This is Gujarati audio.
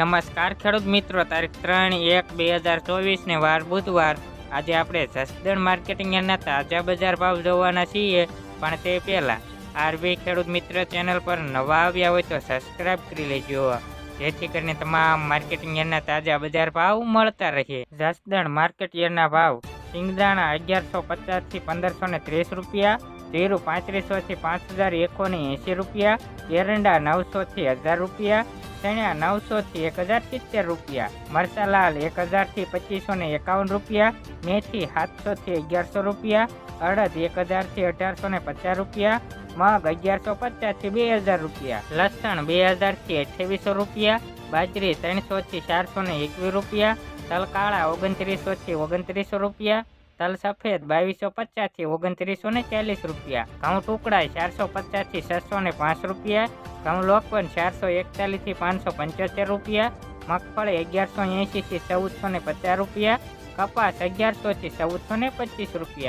નમસ્કાર ખેડૂત મિત્રો, તારીખ ત્રણ એક બે હજાર ચોવીસને વાર બુધવાર. આજે આપણે જસદણ માર્કેટિંગ એના તાજા બજાર ભાવ જોવાના છીએ, પણ તે પહેલા આરબી ખેડૂત મિત્ર ચેનલ પર નવા આવ્યા હોય તો સબસ્ક્રાઇબ કરી લેજો. જેથી કરીને તમામ માર્કેટિંગ યાર્ડના તાજા બજાર ભાવ મળતા રહે. જસદણ માર્કેટ યાર્ડના ભાવ સિંગદાણા અગિયારસો પચાસથી પંદરસો ને ત્રીસ રૂપિયા, જીરું પાંત્રીસોથી પાંચ હજાર એકસો ને એંસી રૂપિયા, એરંડા નવસોથી હજાર રૂપિયા ચણ્યા નવસોથી એક હજાર સિત્તેર રૂપિયા, મરચાલાલ એક હજારથી પચીસો ને એકાવન રૂપિયા, મેથી સાતસોથી અગિયારસો રૂપિયા, અડદ એક હજારથી અઢારસો ને પચાસ રૂપિયા, મગ અગિયારસો પચાસથી બે હજાર રૂપિયા, લસણ બે હજારથી અઠ્યાવીસો રૂપિયા, બાજરી ત્રણસોથી ચારસો ને એકવીસ રૂપિયા, તલકાળા ઓગણત્રીસો ઓગણત્રીસોથી ઓગણત્રીસો રૂપિયા તલ સફેદ, બાવીસો પચાસથી ઓગણત્રીસો ને ચાલીસ રૂપિયા. ઘઉં ટુકડા ચારસો પચાસથી છસો ને પાંચ રૂપિયા. ઘઉં લોકવન ચારસો એકતાલીસથી પાંચસો પંચોતેર રૂપિયા. મગફળી અગિયારસો એંશીથી ચૌદસો ને પચાસ રૂપિયા. કપાસ અગિયારસોથી ચૌદસો ને પચીસ રૂપિયા.